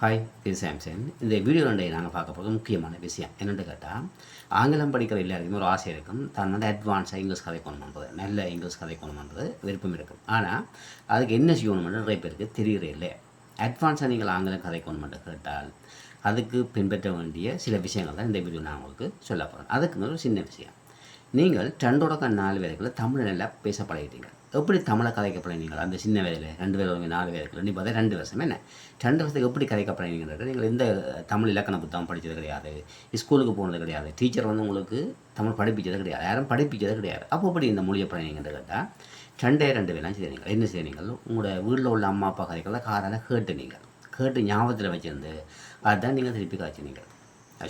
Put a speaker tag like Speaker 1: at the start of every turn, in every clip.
Speaker 1: Hi திரு Samson இந்த video ரெண்டையை நாங்கள் பார்க்க போகிறது முக்கியமான விஷயம். என்னென்னு கேட்டால் ஆங்கிலம் படிக்கிற எல்லாருக்குமே ஒரு ஆசை இருக்கும். தான் வந்து அட்வான்ஸாக இங்கிலீஷ் கதைக்கணுமன்றது நல்ல இங்கிலீஷ் கதைக்கணுமன்றது விருப்பம் இருக்கும். ஆனால் அதுக்கு என்ன செய்யணும்னு நிறைய பேருக்கு தெரியறே இல்லை. அட்வான்ஸாக நீங்கள் ஆங்கிலம் கதைக்கணுமென்று கேட்டால் அதுக்கு பின்பற்ற வேண்டிய சில விஷயங்கள் தான் இந்த வீடியோ நான் உங்களுக்கு சொல்ல போகிறேன் அதுக்கு ஒரு சின்ன விஷயம். நீங்கள் ரெண்டோட நாலு பேருக்குள்ள தமிழ் நல்லா பேச பழகிட்டீங்க எப்படி தமிழை கதைக்க அந்த சின்ன வேலையில் ரெண்டு பேர் நாலு பேர் நீ பார்த்தா ரெண்டு வருஷம். என்ன? ரெண்டு வருஷத்துக்கு எப்படி கதைக்க நீங்கள் எந்த தமிழ் இலக்கண புத்தகம் படித்தது கிடையாது. ஸ்கூலுக்கு போனது கிடையாது. டீச்சர் வந்து உங்களுக்கு தமிழ் படிப்பிச்சது கிடையாது. யாரும் படிப்பிச்சது கிடையாது. அப்போ எப்படி இந்த மொழியை பழகினீங்கன்னு கேட்டால் ரெண்டே ரெண்டு வேலாம் செய்கிறீங்க என்ன செய்கிறீங்க உங்களோட வீட்டில் உள்ள அம்மா அப்பா கதைக்கெல்லாம் காதால் கேட்டு நீங்கள் கேட்டு ஞாபகத்தில் வச்சிருந்து அதுதான் நீங்கள் திருப்பி காய்ச்சினீங்க.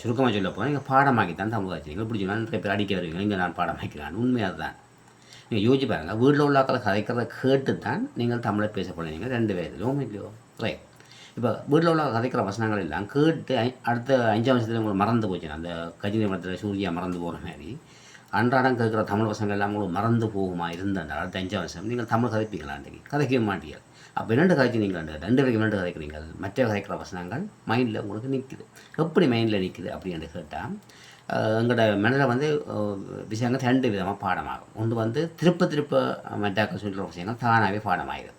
Speaker 1: சுருக்கமாக சொல்ல போனால் நீங்கள் பாடமாக்கி தான் தமிழ் காய்ச்சினீங்க. இப்படி சொன்னால் நிறைய பேர் அடிக்க வருவீங்க இங்கே நான் பாடமாக்கிறேன் உண்மையாக தான் நீங்கள் யோசிச்சு பாருங்கள் வீட்டில் உள்ள ஆக்களை கதைக்கிறத கேட்டு தான் நீங்கள் தமிழை பேச போனீங்க ரெண்டு பேர் இல்லையோ? ரைட் இப்போ வீட்டில் உள்ள கதைக்கிற வசனங்கள் எல்லாம் கேட்டு அடுத்த அஞ்சாம் வருஷத்தில் உங்களுக்கு மறந்து போச்சு அந்த கஜினி மரத்தில் சூர்யா மறந்து போகிற மாதிரி அன்றாடம் கேட்குற தமிழ் வசனங்கள் எல்லாம் உங்களுக்கு மறந்து போகுமா இருந்தால் அடுத்த அஞ்சாம் வருஷம் நீங்கள் தமிழ் கதைப்பீங்களா கதைக்க கதைக்கவே மாட்டீங்க அப்போ இரண்டு காய்ச்சி நீங்கள் ரெண்டு பேருக்கு இரண்டு கதைக்கிறீங்க? மற்ற கதைக்கிற வசனங்கள் மைண்டில் உங்களுக்கு நிற்குது எப்படி மைண்டில் நிற்குது அப்படின்னு கேட்டால் எங்களோட மனதில் வந்து விஷயங்கள் ரெண்டு விதமாக பாடமாகும். ஒன்று வந்து திருப்ப திருப்ப மெட்டாக்க சொல்கிற விஷயங்கள் தானாகவே பாடமாகிடும்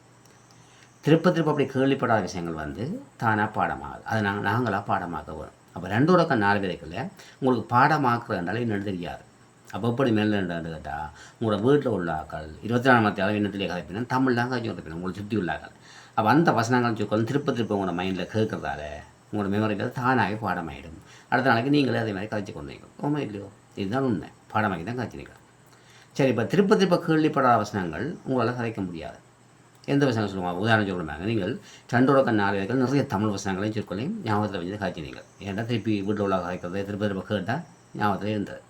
Speaker 1: திருப்ப திருப்ப அப்படி கேள்விப்படாத விஷயங்கள் வந்து தானாக பாடமாகுது. அது நாங்கள் நாங்களாக பாடமாக்க வரும். அப்போ ரெண்டோட க- நாலு பேருக்குள்ள உங்களுக்கு பாடமாக்குறதுனால என்னன்னு தெரியாது. அப்போ எப்படி மேலே என்னன்னு கேட்டால் உங்களோட வீட்டில் உள்ள ஆக்கள் இருபத்தி நாலு மத்தி அளவு இன்னத்திலே கதைப்பினா தமிழ் தான் கதை இருப்பினா உங்களை சுற்றி உள்ள ஆக்கள் அப்போ அந்த வசனங்கள் சொற்கள் திருப்ப திருப்ப உங்களோட மைண்டில் கேட்குறதால உங்களோட மெமரியில் தானாகவே பாடமாயிடும். அடுத்த நாளைக்கு நீங்களே அதே மாதிரி கதைச்சி கொண்டு வைக்கணும் ஓமா இல்லையோ இதுதான் உண்மை. பாடமாக்கி தான் கதைச்சிருக்கீங்க சரி இப்போ திருப்ப திருப்ப கேள்விப்படாத வசனங்கள் உங்களால் கதைக்க முடியாது. எந்த வசனங்கள் சொல்லுவாங்க உதாரணம் சொல்லுவாங்க. நீங்கள் சண்டோட கண் நாலு பேர்கள் நிறைய தமிழ் வசனங்களையும் சொற்களையும் ஞாபகத்தில் வச்சு காய்ச்சினீங்க ஏன்டா திருப்பி வீட்டில் உள்ள கதைக்கிறதை திருப்ப திருப்ப கேட்டால் ஞாபகத்தில் இருந்தது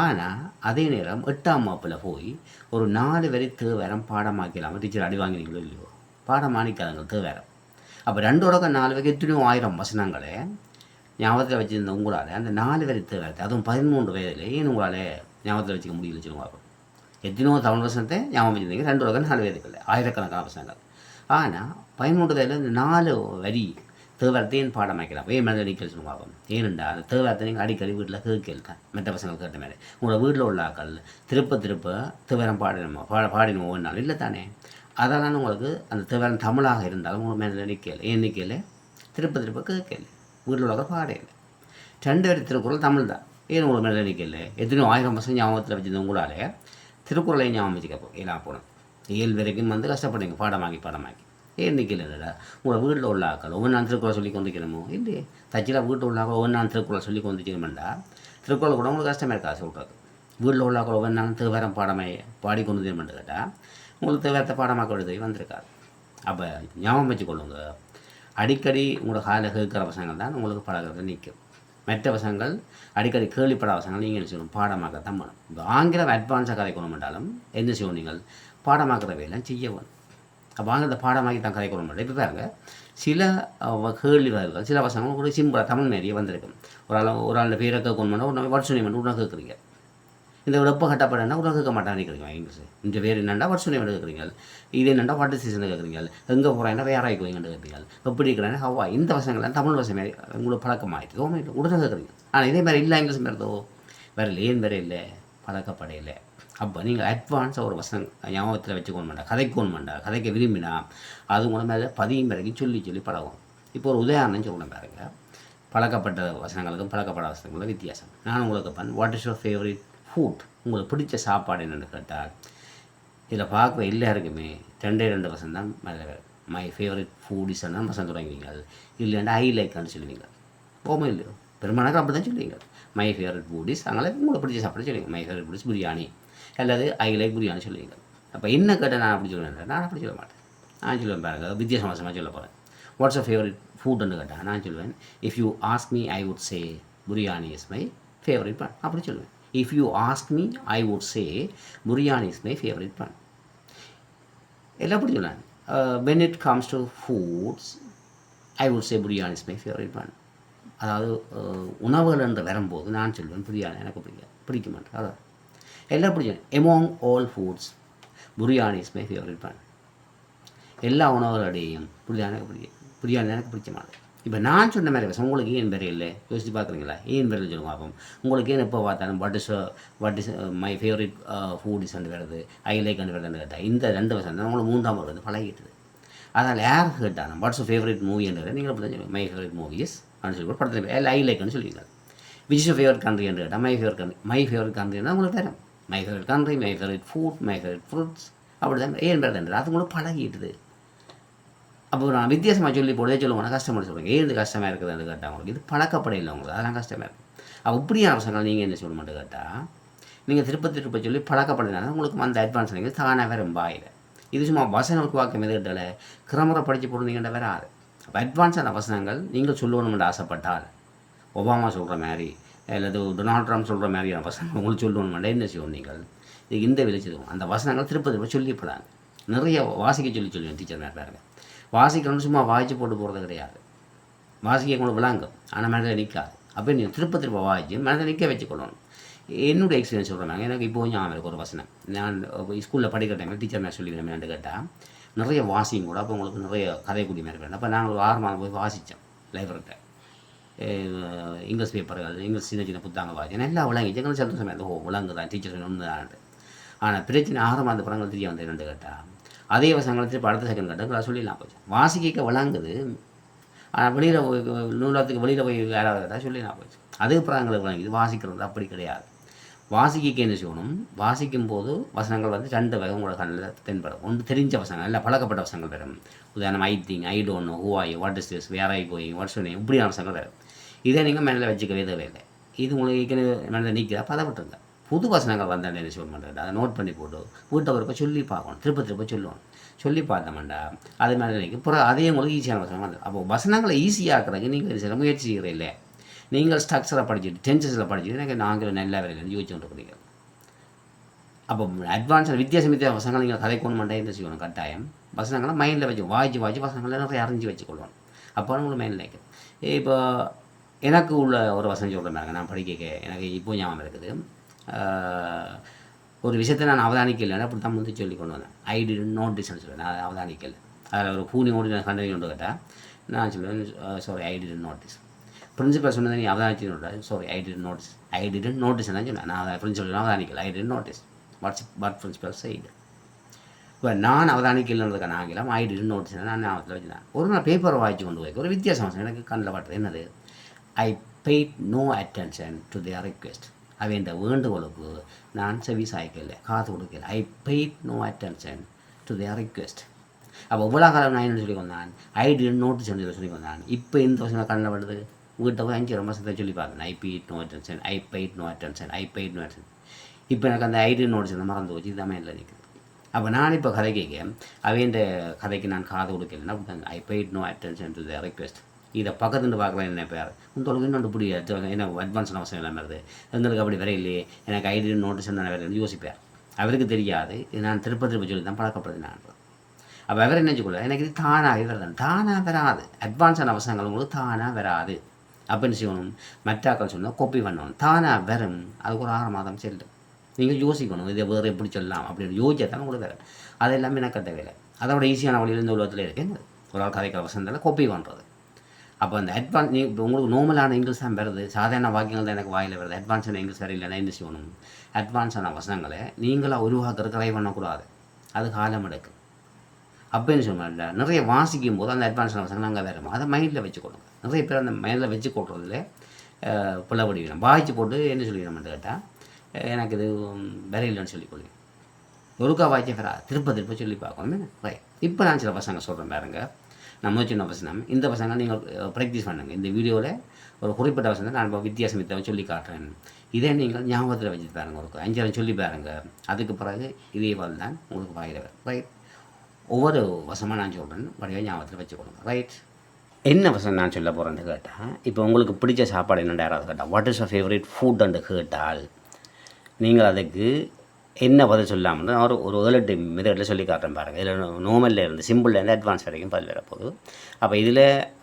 Speaker 1: ஆனால் அதே நேரம் எட்டாம் வகுப்பில் போய் ஒரு நாலு வரி தேவேரம் பாடமாக்கலாமல் டீச்சர் அடி வாங்கினீங்களோ இல்லையோ? பாடமானிக்காதங்க தேவேரம். அப்போ ரெண்டோட கண் நாலு வகை எத்தனையோ ஆயிரம் வசனங்களை ஞாபகத்தில் வச்சுருந்த உங்களால் அந்த நாலு வரி காலத்தை அதுவும் பதிமூன்று வயதில் ஏன் உங்களால் ஞாபகத்தில் வச்சுக்க முடியல சொல்லுவாங்க எத்தனையோ தமிழ் வருஷத்தை ஞாபகம் வச்சுருந்தீங்க ரெண்டு உலகம் நாலு பேருக்குள்ள ஆயிரக்கணக்கான வசனங்கள் ஆனால் பதிமூன்று வயதில் இந்த நாலு வரி தேவரத்தையும் பாடம் வைக்கலாம் ஏன் மேலே அடிக்கல் சொல்லுவாங்க ஏனெண்டா அந்த தேவரத்தை நீங்கள் அடிக்கடி வீட்டில் கேட்கல மற்ற பசங்கள் கேட்ட மாதிரி. உங்களோட வீட்டில் உள்ள ஆக்கள் திருப்ப திருப்ப தேவரம் பாடணுமா பாட பாடினோம் ஒவ்வொரு நாள். இல்லை தானே? அதெல்லாம் உங்களுக்கு அந்த தேவரம் தமிழாக இருந்தாலும் உங்களுக்கு மேலே நிற்கல ஏன் நிற்கல திருப்ப திருப்ப கேட்கல வீட்டில் உள்ள இல்லை ரெண்டு பேர் திருக்குறள் தமிழ் தான் ஏன் உங்களுக்கு மேலே நினைக்கல எத்தனையோ ஆயிரம் வருஷம் ஞாபகத்தில் வச்சிருந்த உங்களால் திருக்குறளை ஞாபகம் வச்சுக்கப்போ போ போகணும் ஏழு வரைக்கும் வந்து கஷ்டப்படுங்க. பாடமாக்கி பாடமாக்கி ஏன் நிற்கலடா உங்களை வீட்டில் உள்ள ஆக்கள் ஒவ்வொரு நாள் திருக்குறள் சொல்லி கொண்டிருக்கணுமோ? இல்லையே. தச்சில் வீட்டில் உள்ள ஆக்கள் ஒவ்வொரு நான் திருக்குறள் சொல்லி கொண்டிருக்கணுமெண்டா திருக்குறள் கூட உங்களுக்கு கஷ்டமாக இருக்கா? சொல்கிறது வீட்டில் உள்ள ஆக்கள் ஒவ்வொரு நாளும் திருவாரம் பாடமே பாடி கொண்டு தருமென்று கேட்டால் உங்களுக்கு தேவாரத்தை பாடமாக்க வேண்டியது வந்திருக்காது அப்போ ஞாபகம் வச்சுக்கொள்ளுங்க. அடிக்கடி உங்களோட காதில் கேட்குற பசங்கள் தான் உங்களுக்கு பழகிறது நிற்கும். மற்ற வசங்கள் அடிக்கடி கேள்விப்படாத வசங்கள் நீங்கள் என்ன செய்யணும்? பாடமாக்கத்தான் வேணும் இப்போ ஆங்கிலம் அட்வான்ஸாக கதைக்கணும் என்றாலும் என்ன செய்யணும் நீங்கள்? பாடமாக்குற வேலை செய்ய வேணும். அப்போ ஆங்கிலத்தை பாடமாக்கி தான் கதைக்கணும் மாட்டோம் இப்போ பாருங்கள் சில அஹ், கேள்விகள் சில வசங்கள் ஒரு சிம்பிளாக தமிழ் நிறைய வந்திருக்கும். ஒரு ஆள் ஒரு ஆள் பேரை கேட்கணும் ஒரு வருஷம் மட்டும் உடனே கேட்குறீங்க. இந்த வெப்ப கட்டப்படனா உடனே கேட்க மாட்டான்னு கேட்குறீங்க இங்கிலீஷ் இந்த பேர் என்னண்டா வருஷம் நேம் கேட்குறீங்க? இது என்னண்டா வாட்டர் சீசன் கேட்குறீங்க? எங்கே போகிறேன்னா வேற ஆகிக்குவீங்கன்னு கேட்குறீங்க. எப்படி இருக்கிறேன்னா ஹவா இந்த வசங்கள்லாம் தமிழ் வசம் மாதிரி உங்களுக்கு பழக்கமாகிட்டு ஓமே இல்லை உடனே கேட்குறீங்க. ஆனால் இதே மாதிரி இல்லை இங்கிலீஷ் மாதிரி தோ வேற இல்லை ஏன் வேற இல்லை? பழக்கப்படையில. அப்போ நீங்கள் அட்வான்ஸாக ஒரு வசனம் ஞாபகத்தில் வச்சுக்கோணும் வேண்டாம். கதைக்கோணும் வேண்டாம். கதைக்க விரும்பினா அது உங்களை மேலே பதியும் பிறகு சொல்லி சொல்லி பழகும். இப்போ ஒரு உதாரணம் சொல்லணும் பாருங்க. பழக்கப்பட்ட வசனங்களுக்கும் பழக்கப்படாத வசனங்களுக்கும் வித்தியாசம். நான் உங்களுக்கு பண் what is your favourite food உங்களுக்கு பிடிச்ச சாப்பாடு என்னென்னு கேட்டால் இதில் பார்க்குற எல்லாருக்குமே ரெண்டே ரெண்டு பசங்க தான் மை ஃபேவரட் ஃபுட் இஸ் தான் வசனம் தொடங்குவீங்க இல்லைன்னா ஐ லைக்னு சொல்லுவீங்க. ஓமோ இல்லையோ? பெரும்பாலும் அப்படி தான் சொல்லுவீங்க. மை ஃபேவரட் ஃபுட் இஸ் அதனால் உங்களுக்கு பிடிச்ச சாப்பாடு சொல்லுவீங்க. My favourite food is biryani அல்லது ஐ லைக் பிரியாணி சொல்லுவீங்க. அப்போ என்ன கேட்டால் நான் அப்படி சொல்லுவேன் நான் அப்படி சொல்ல மாட்டேன். நான் சொல்லுவேன் பாருங்க வித்தியாசமாக சொல்ல போகிறேன் வாட்ஸ் அ ஃபேவரட் ஃபுட்டுன்னு கேட்டால் நான் சொல்லுவேன் if you ask me I would say biryani is my favourite fun அப்படி சொல்லுவேன். If you ask me I would say biryani is my favourite fun எல்லாம் அப்படி சொல்லுவேன் when it comes to foods I would say biryani is my favourite fun அதாவது உணவுகள் என்று வரும்போது நான் சொல்வேன் பிரியாணி எனக்கு பிடிக்காது பிடிக்க மாட்டேன் அதான் எல்லாம் பிடிக்கும் among all foods biryani is my favourite fun எல்லா உணவுகளிடையும் பிரியாணி எனக்கு பிடிக்கும் பிரியாணி எனக்கு பிடிக்க மாட்டேன் இப்போ நான் சொன்ன மாதிரி பேச உங்களுக்கு ஏன் பேர் இல்லை? யோசிச்சு பார்க்குறீங்களா? ஏன் பேர் சொல்லுங்க பார்ப்போம். உங்களுக்கு ஏன் எப்போ பார்த்தாலும் what is what is my favourite food is வருது ஐ லைக் அண்ட் வருதுன்னு கேட்டால் இந்த ரெண்டு வருஷம் தான் உங்களுக்கு மூன்றாம் வருது பழகிட்டுது. அதனால் யார் கேட்டாலும் வாட்ஸ் ஃபேவரட் மூவின்றது நீங்கள் அப்படி தான் மை ஃபேவரட் மூவிஸ் அப்படின்னு சொல்லி படத்தில் இல்லை ஐ லைக்னு சொல்லுவீங்க விச் இஸ் ஃபேவரட் கண்ட்ரி என்று கேட்டால் my favourite country my favourite கண்ட்ரினா உங்களுக்கு தரும் my favourite country my favourite food my favourite fruits அப்படி தான் ஏன் பேர் அது உங்களுக்கு பழகிட்டுது. அப்போ நான் வித்தியாசமாக சொல்லி போடுதே சொல்லுவாங்க கஷ்டமாக சொல்லுவேன் ஏன் கஷ்டமாக கஷ்டமாக இருக்குதுன்னு கேட்டால் உங்களுக்கு இது பழக்கப்படையில் உங்களுக்கு. அதெல்லாம் கஷ்டமாக இருக்கும் அப்போ இப்படியான பசங்கள் நீங்கள் என்ன சொல்ல மாட்டேன் கேட்டால் நீங்கள் திருப்ப திருப்ப சொல்லி பழக்கப்படுறதுனால உங்களுக்கு அந்த அட்வான்ஸ் நீங்கள் தானாக ரொம்ப இது சும்மா வசனம் உருவாக்கம் எது கேட்டால கிரமரை படித்து போடுறீங்கன்ற ஆறு அப்போ அட்வான்ஸான வசனங்கள் நீங்கள் சொல்லணும்னு ஆசைப்பட்டால் ஒபாமா சொல்கிற மாதிரி அல்லது டொனால்ட் ட்ரம்ப் சொல்கிற மாதிரியான வசனங்கள் உங்களுக்கு சொல்லணும்னா என்ன செய்வோம் நீங்கள்? இது இந்த விளைச்சதும் அந்த வசனங்கள் திருப்ப திருப்ப சொல்லிப்படாங்க. நிறைய வாசிக்க சொல்லி சொல்லுவேன் டீச்சர் மாதிரி பாருங்கள் வாசிக்கணும்னு சும்மா வாய்ச்சி போட்டு போகிறது கிடையாது. வாசிக்க கூட விளாங்கும். ஆனால் மனதில் நிற்காது. அப்போ நீ திருப்ப திருப்ப வாய்ச்சி மனதில் நிற்க வச்சுக்கொள்ளணும். என்னுடைய எக்ஸ்பீரியன்ஸ் சொல்கிறாங்க எனக்கு இப்போ ஞாபகம் இருக்கு ஒரு வசனம். நான் ஸ்கூலில் படிக்கிற டைமில் டீச்சர் நான் சொல்லிக்கிறேன் என்னன்னு கேட்டால் நிறைய வாசியும் கூட அப்போ உங்களுக்கு நிறைய கதை கூடி மாதிரி வேணும் அப்போ நாங்கள் ஒரு ஆறு மாதம் போய் வாசித்தோம் லைப்ரரிட்ட இங்கிலீஷ் பேப்பர்கள் இங்கிலீஷ் சின்ன சின்ன புத்தாங்க வாசி எல்லாம் விளங்கிச்சு. எங்களுக்கு சந்தோஷமாக இருந்தது. ஓ விளங்கு தான் டீச்சர் ஒன்று தான் ஆனால் பிரச்சனை ஆறு மாதம் படங்கள் தெரிய வந்து என்னென்னு கேட்டால் அதே வசங்களை இப்போ அடுத்த செகண்ட் கட்ட சொல்லிடலாம் போச்சு வாசிக்க விளங்குது ஆனால் வெளியில் நூலகத்துக்கு வெளியில் போய் யாராவது கேட்டால் சொல்லிடலாம் போச்சு அது படங்களுக்கு வழங்குது. வாசிக்கிறது அப்படி கிடையாது. வாசிக்க என்ன செய்யணும்? வாசிக்கும் போது வசனங்கள் வந்து ரெண்டு வகை உங்களோட கண்ணில் தென்படும். ஒன்று தெரிஞ்ச வசனங்கள் இல்லை பழக்கப்பட்ட வசனங்கள் வரும். உதாரணம் I think I don't know who what is this where I going what's name இப்படியான வசனங்கள் வரும். இதை நீங்கள் மனதில் வச்சுக்கவே தேவையில்லை. இது உங்களுக்கு ஏற்கனவே மனதில் நிற்கிற புது வசனங்கள் வந்தால் என்ன சொல்ல மாட்டேன் அதை நோட் பண்ணி போட்டு வீட்டை ஒருக்க சொல்லி பார்க்கணும். திருப்ப திருப்ப சொல்லுவோம். சொல்லி பார்த்தோம்டா அது மாதிரி நினைக்கும் அப்புறம் அதே உங்களுக்கு ஈஸியான வசனம் வந்து அப்போ வசனங்களை ஈஸியாக்குறதுக்கு நீங்கள் சில முயற்சி செய்கிறீங்க இல்லை நீங்கள் ஸ்ட்ரக்சரை படிச்சுட்டு டென்சஸில் படிச்சுட்டு எனக்கு நாங்கள் நல்ல வேலையில் யோசிச்சு கொண்டு இருக்கிறீங்க அப்போ அட்வான்ஸ் வித்தியாசம் வித்தியாச வசனங்கள் நீங்கள் கதைக்கணும் மாட்டேன் என்ன செய்யணும்? கட்டாயம். வசனங்களை மைண்டில் வச்சு வாய்ச்சி வாய்ச்சி வசனங்களை நிறைய அறிஞ்சு வச்சுக்கொள்ளணும். அப்போ உங்களுக்கு மைண்டில் இருக்குது இப்போ எனக்கு உள்ள ஒரு வசனம் சொல்கிற மாதிரி நான் படிக்க எனக்கு இப்போ ஞாபகம் இருக்குது. ஒரு விஷயத்தை நான் அவதானிக்கலைன்னா அப்படி தான் வந்து சொல்லி கொண்டு வந்தேன். ஐ டி நோட்டீஸ்னு சொல்லுவேன் நான் அவதானிக்கல. அதில் ஒரு பூனி ஓடி நான் கண்டனி கொண்டு கேட்டால் நான் சொல்லுவேன் sorry I did notice principal சொன்னதை நீ அவதானிச்சு sorry I did notice I did notice தான் சொன்னேன். நான் பிரின்சிபல் அவதானிக்கல. I did notice what's what principal side இப்போ நான் அவதானிக்கலன்றதுக்கான ஆங்கிலம் ஐ டி நோட்டீஸ் நான் ஞாபகத்தில் வச்சுருந்தேன் ஒரு நாள் பேப்பரை வாய்ச்சி கொண்டு போய் ஒரு வித்தியாசம் எனக்கு கண்ணில் பட்டது. என்னது? I paid no attention to their request அவன் வேண்டுகோளுக்கு நான் செவி சாய்க்கல காது கொடுக்கல. I paid no attention to their request அப்போ இவ்வளோ காலம் நான் என்ன சொல்லி வந்தான் ஐ டி நோட்டு சொல்லி சொல்லி வந்தான் இப்போ இந்த வருஷம் கண்ணில் படுது வீட்டை போய் அஞ்சு ரொம்ப சத்தம் சொல்லி பார்த்தேன் I paid no attention I paid no attention I paid no attention இப்போ எனக்கு அந்த ஐடி நோட்டு நோட்டீஸ் மறந்து போச்சு. இதுதான் இல்லை நிற்குது அப்போ நான் இப்போ கதை கேட்க அவன் கதைக்கு நான் காது கொடுக்கலன்னா I paid no attention to the request இதை பக்கத்துலேருந்து பார்க்கலாம் என்ன பேர்? உங்களுக்கு இன்னொன்று புரியாது என்ன அட்வான்ஸ் அவசியம் இல்லாமல் வருது அப்படி வரையிலேயே எனக்கு ஐடி நோட்டீஸ் என்ன வேறு யோசிப்பார் அவருக்கு தெரியாது. இது நான் திருப்ப திருப்ப சொல்லி தான் பழக்கப்படுது நான். அப்போ அவர் என்ன சொல்ல எனக்கு இது தானாகவே வருது. தானாக வராது. அட்வான்ஸான அவசரங்கள் உங்களுக்கு தானாக வராது. அப்படின்னு செய்யணும்? மற்றாக்கள் சொன்னால் கோப்பி பண்ணணும். தானாக வரும். அதுக்கு ஒரு ஆறு மாதம் செல்லும். நீங்கள் யோசிக்கணும். இதை வேறு எப்படி சொல்லலாம்? அப்படின்னு யோசிச்சா தான் உங்களுக்கு வரும். அது எல்லாமே எனக்கு கட்ட வேலை. அதோட ஈஸியான வழியில் இந்த உலகத்தில் இருக்கேன் ஒரு ஆள் கதைக்கிற வசனத்தில் கோப்பி பண்ணுறது அப்போ அந்த அட்வான்ஸ் நீ இப்போ உங்களுக்கு நார்மலான இங்கிலீஷ் தான் வருது. சாதாரண வாக்கியங்கள் தான் எனக்கு வாயில் வருது. அட்வான்ஸான இங்கிலீஷ் வர இல்லைன்னா என்ன செய்யணும் அட்வான்ஸான வசனங்களை நீங்களாக உருவாக்குறதுக்கு ட்ரை பண்ணக்கூடாது. அது காலம் எடுக்கும். அப்போ என்ன சொல்லுவாங்க நிறைய வாசிக்கும் போது அந்த அட்வான்ஸான வசனங்கள் அங்கே வரும் அதை மைண்டில் வச்சுக்கொள்ளுங்க நிறைய பேர் அந்த மைண்டில் வச்சு கொள்றதுல பிள்ளைப்படிக்கணும் வாய்ச்சி போட்டு என்ன சொல்லிடணும் கேட்டால் எனக்கு இது வேற இல்லைன்னு சொல்லி கொள்ளுவேன் ஒருக்கா வாய்ச்சி வரா திருப்ப திருப்ப சொல்லி பார்க்கணும். ரைட் இப்போ நான் சில பசங்க சொல்கிறேன் பாருங்கள் நம்ம சின்ன வசனம்? இந்த பசங்க நீங்கள் ப்ராக்டிஸ் பண்ணுங்க. இந்த வீடியோவில் ஒரு குறிப்பிட்ட வசனத்தை நான் வித்தியாசம் வித்தியாசம் சொல்லி காட்டுறேன். இதே நீங்கள் ஞாபகத்தில் வச்சுட்டு பாருங்க ஒரு அஞ்சாயிரம் சொல்லி பாருங்கள் அதுக்கு பிறகு இதே போல் தான் உங்களுக்கு வாயில ரைட் ஒவ்வொரு வசமாக நான் சொல்கிறேன் வடிவாக ஞாபகத்தில் வச்சுக்கொள்ளுங்க ரைட் என்ன வசனம் நான் சொல்ல போகிறேன்னு கேட்டால் இப்போ உங்களுக்கு பிடிச்ச சாப்பாடு என்னென்ன யாராவது கேட்டால் வாட் இஸ் அ ஃபேவரேட் ஃபுட்டுன்னு கேட்டால் நீங்கள் அதுக்கு என்ன பதில் சொல்லாமல் ஒரு ஒரு ஏழு எட்டு மெத்தடில் சொல்லி காட்டுறேன் பாருங்கள் இதில் நோமலில் இருந்து சிம்பிள்லேருந்து அட்வான்ஸ் வரைக்கும் பதில் வரப்போகுது. அப்போ இதில்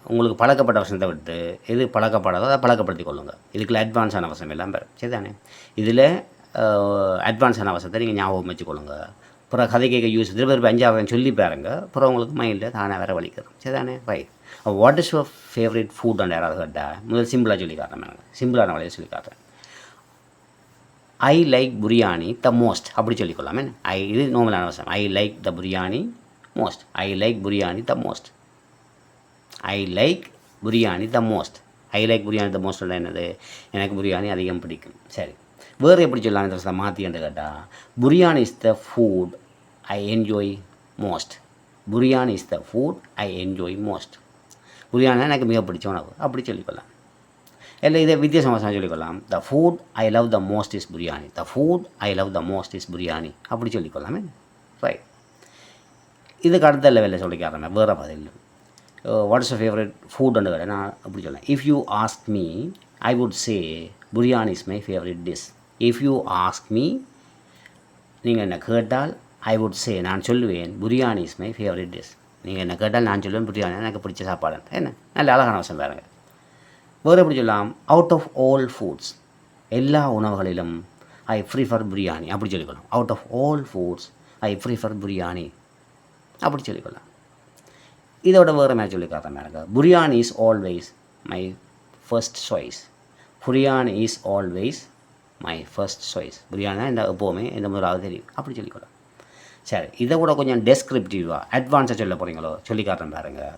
Speaker 1: உங்களுக்கு பழக்கப்பட்ட வசனத்தை விட்டு எது பழக்கப்படாதோ அதை பழக்கப்படுத்தி கொள்ளுங்க. இதுக்குள்ள அட்வான்ஸான வசம் எல்லாம் வரும். சரிதானே? இதில் அட்வான்ஸான வசத்தை நீங்கள் ஞாபகம் வச்சுக்கொள்ளுங்க அப்புறம் கதை கேட்க யூஸ் திரும்ப திரும்ப அஞ்சாவது சொல்லி பாருங்க. அப்புறம் உங்களுக்கு மைண்டில் தானே வேறு வலிக்கிறோம் சரிதானே? Right what is your favourite food and யாராவது கேட்டால் முதல் சிம்பிளாக சொல்லி காட்டுறேன் சிம்பிளான வழியை சொல்லி காட்டுறேன். I like biryani the most அப்படி சொல்லிக்கொள்ளாமே ஐ இது நோமலான வசனம். I like the biryani most I like biryani the most I like biryani the most I like biryani the most என்னது? எனக்கு பிரியாணி அதிகம் பிடிக்கும். சரி. வேறு எப்படி சொல்லலாம் இந்த விஷயத்தை மாற்றி கேட்டால் biryani is the food I enjoy most biryani is the food I enjoy most biryani எனக்கு மிக பிடிச்ச உணவு. அப்படி சொல்லிக்கொள்ளலாம். இல்லை இதை வித்தியாசமாக சொல்லிக்கொள்ளலாம் the food I love the most is biryani the food I love the most is biryani அப்படி சொல்லிக்கொள்ளாமே ரைட் இதுக்கு அடுத்த லெவலில் சொல்லிக்காரன் வேறு பதில் வாட் இஸ் ஃபேவரட் ஃபுட்னு கடை நான் அப்படி சொல்லேன் if you ask me I would say biryani is my favourite dish if you ask me நீங்கள் என்ன கேட்டால் ஐ வுட் சே நான் சொல்லுவேன் biryani is my favourite dish நீங்கள் என்ன கேட்டால் நான் சொல்லுவேன் பிரியாணி எனக்கு பிடிச்ச சாப்பாடு என்ன நல்ல அழகான வசம் பாருங்கள் வேறு எப்படி சொல்லலாம்? அவுட் ஆஃப் ஆல் ஃபுட்ஸ் எல்லா உணவுகளிலும் ஐ ப்ரிஃபர் பிரியாணி அப்படி சொல்லிக்கலாம் out of all foods I prefer biryani அப்படி சொல்லிக்கலாம் இதோட வேறு மேட்ச் சொல்லி மேலே biryani is always my first choice biryani is always my first choice biryani இந்த எப்போவுமே இந்த முதலாவது தெரியும். அப்படி சொல்லிக்கலாம் சரி இதை கூட கொஞ்சம் டெஸ்கிரிப்டிவாக அட்வான்ஸாக சொல்ல போகிறீங்களோ சொல்லி காட்டுறேன் பாருங்க.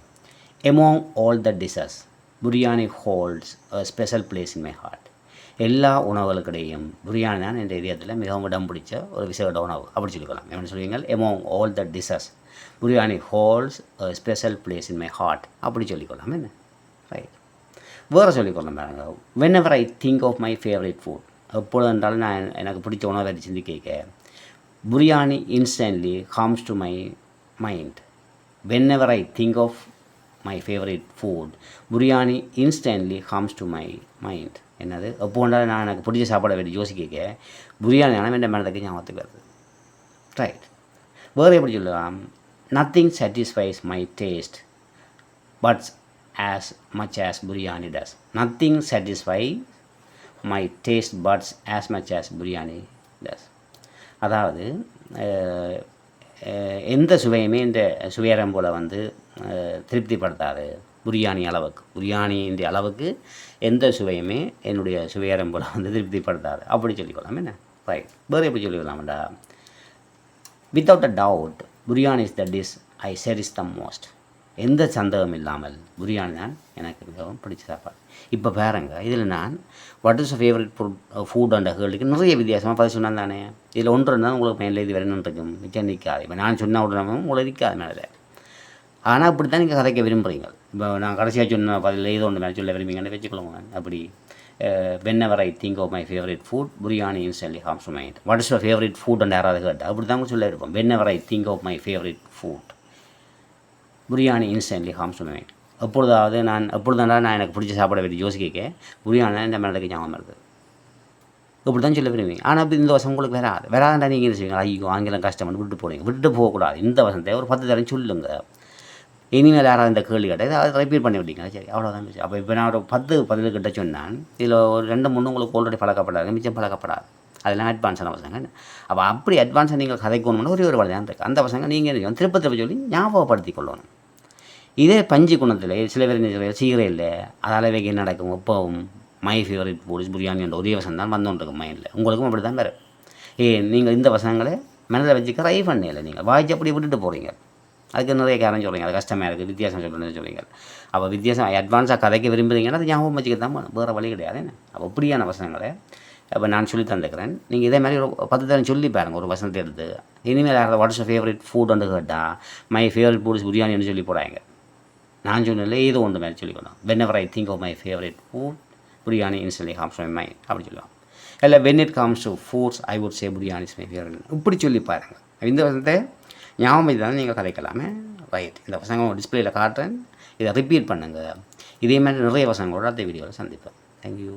Speaker 1: Among all the dishes biryani holds special place in my heart எல்லா உணவுகளுக்கிடையும் பிரியாணி தான் என்ற இதயத்தில் மிகவும் இடம் பிடிச்ச ஒரு விசேட உணவு. அப்படி சொல்லிக்கலாம் என்ன சொல்லுவீங்க among all the dishes biryani holds special place in my heart அப்படி சொல்லிக்கொள்ளலாம். என்ன? ரைட் வேறு சொல்லிக்கொள்ளலாம் பாருங்க. Whenever I think of my favourite food எப்பொழுது என்றாலும் நான் எனக்கு பிடிச்ச உணவை சிந்திக்க biryani instantly comes to my mind whenever I think of my favourite food biryani instantly harms to my mind என்னது? எப்போ நான் எனக்கு பிடிச்ச சாப்பாடை வேண்டி யோசிக்க பிரியாணி ஆனால் என் மனதுக்கு ஞாபகத்துக்கு வருது. ரைட் வேறு எப்படி சொல்லலாம்? Nothing satisfies my taste buds as much as biryani does nothing satisfy my taste buds as much as biryani does அதாவது எந்த சுவையுமே இந்த சுவையரம் போல் வந்து திருப்திப்படுத்தாது. பிரியாணி அளவுக்கு. பிரியாணியின் அளவுக்கு எந்த சுவையுமே என்னுடைய சுவையரம் போல் வந்து திருப்திப்படுத்தாது. அப்படி சொல்லிக்கொள்ளலாம். என்ன? ரைட் வேறு எப்படி சொல்லிக்கலாம்டா without a doubt biryani is the dish I cherish the most எந்த சந்தேகம் இல்லாமல் பிரியாணி தான் எனக்கு மிகவும் பிடிச்ச சாப்பாடு. இப்போ பாருங்க இதில் நான் what is favourite food food and கேள்விக்கு நிறைய வித்தியாசமாக பதில் சொன்னால் தானே? இதில் ஒன்று இருந்தால் உங்களுக்கு மேலே இது வேணும் இருக்கும்? மிச்சம் நிற்காது. இப்போ நான் சொன்ன உடனே உங்களுக்கு நிற்காது மேலே ஆனால் அப்படி தான் நீங்கள் கதைக்க விரும்புகிறீங்க இப்போ நான் கடைசியாக சொன்ன பதில் ஏதோ ஒன்று மேலே சொல்ல விரும்புங்கன்னு வச்சுக்கொள்ளுங்க அப்படி whenever I think of my favourite food biryani instantly hums mind what is your favourite food and யாராவது கேட்டால் அப்படி தான் சொல்ல இருப்போம் whenever I think of my favourite food biryani instantly hum சொல்லுவேன். எப்பொழுதாவது நான் எப்பொழுதாண்டா நான் எனக்கு பிடிச்ச சாப்பாடை பற்றி யோசிக்க பிரியாணி இந்த மேலே ஞாபகம் இருக்குது இப்படி தான் சொல்ல விரும்புவீங்க. ஆனால் இப்போ இந்த வருஷம் உங்களுக்கு வராது. வராதுண்டா நீங்கள் என்ன செய்வீங்க? ஐயோ ஆங்கிலம் கஷ்டம்னு விட்டு போகிறீங்க விட்டு போகக்கூடாது. இந்த வருஷத்தை ஒரு பத்து தரம் சொல்லுங்க. இனிமேல் யாராவது இந்த கேள்வி கேட்டால் அதை ரிப்பீட் பண்ணி விட்டீங்க சரி அவ்வளோதான் அப்போ இப்போ நான் ஒரு பத்து பதில் கிட்ட சொன்னேன். இதில் ஒரு ரெண்டு மூணு உங்களுக்கு ஆல்ரெடி பழக்கப்படாது. மிச்சம் பழக்கப்படாது. அதெல்லாம் அட்வான்ஸான பசங்க அப்போ அப்படி அட்வான்ஸாக நீங்கள் கதைக்கணும்னா ஒரே ஒரு வழி தான் இருக்குது அந்த பசங்க நீங்கள் என்ன திருப்ப திருப்ப சொல்லி ஞாபகப்படுத்தி கொள்ளணும். இதே பஞ்சு குணத்தில் சில பேர் என்ன சீக்கிரம் இல்லை அதால் வைக்க நடக்கும்? எப்பவும் மை ஃபேவரட் போலீஸ் பிரியாணி என்ற ஒரே வசனம் தான் வந்துட்டு மைண்டில் உங்களுக்கும் அப்படி தான் வேறு ஏ நீங்கள் இந்த வசங்களை மனதில் வச்சுக்க ட்ரை பண்ணல நீங்கள். வாய்ச்சி அப்படி விட்டுட்டு போகிறீங்க அதுக்கு நிறைய காரணம் சொல்கிறீங்க அது கஷ்டமாக இருக்குது வித்தியாசம் சொல்கிறேன்னு சொல்கிறீங்க அப்போ வித்தியாசம் அட்வான்ஸாக கதைக்க விரும்புகிறீங்கன்னா அது ஞாபகம் வச்சுக்க தான் வேறு வழி கிடையாது என்ன? அப்போ இப்படியான வசனங்களை அப்போ நான் சொல்லி தந்துக்கிறேன். நீங்கள் இதே மாதிரி ஒரு பத்து தரம் சொல்லி பாருங்கள் ஒரு வசனத்தை எடுத்து. இனிமேல் யாராவது வாட்ஸ் ஃபேவரட் ஃபுட் வந்து கேட்டால் மை ஃபேவரட் ஃபுட் பிரியாணின்னு சொல்லி போடாங்க நான் சொன்னதில்ல ஏதோ ஒன்று மாதிரி சொல்லிக்கணும் whenever I think of my favourite food biryani instantly hums my mind அப்படி சொல்லுவாங்க இல்லை when it comes to foods I would say biryani is my favourite இப்படி சொல்லி பாருங்கள் இந்த வசனத்தை ஞாபகம் தான் நீங்கள் கதைக்கலாமே? ரைட் இந்த பசங்க டிஸ்பிளேயில் காட்டுறேன். இதை ரிப்பீட் பண்ணுங்கள் இதே மாதிரி நிறைய பசங்களோட அடுத்த வீடியோவில் சந்திப்பேன் தேங்க்யூ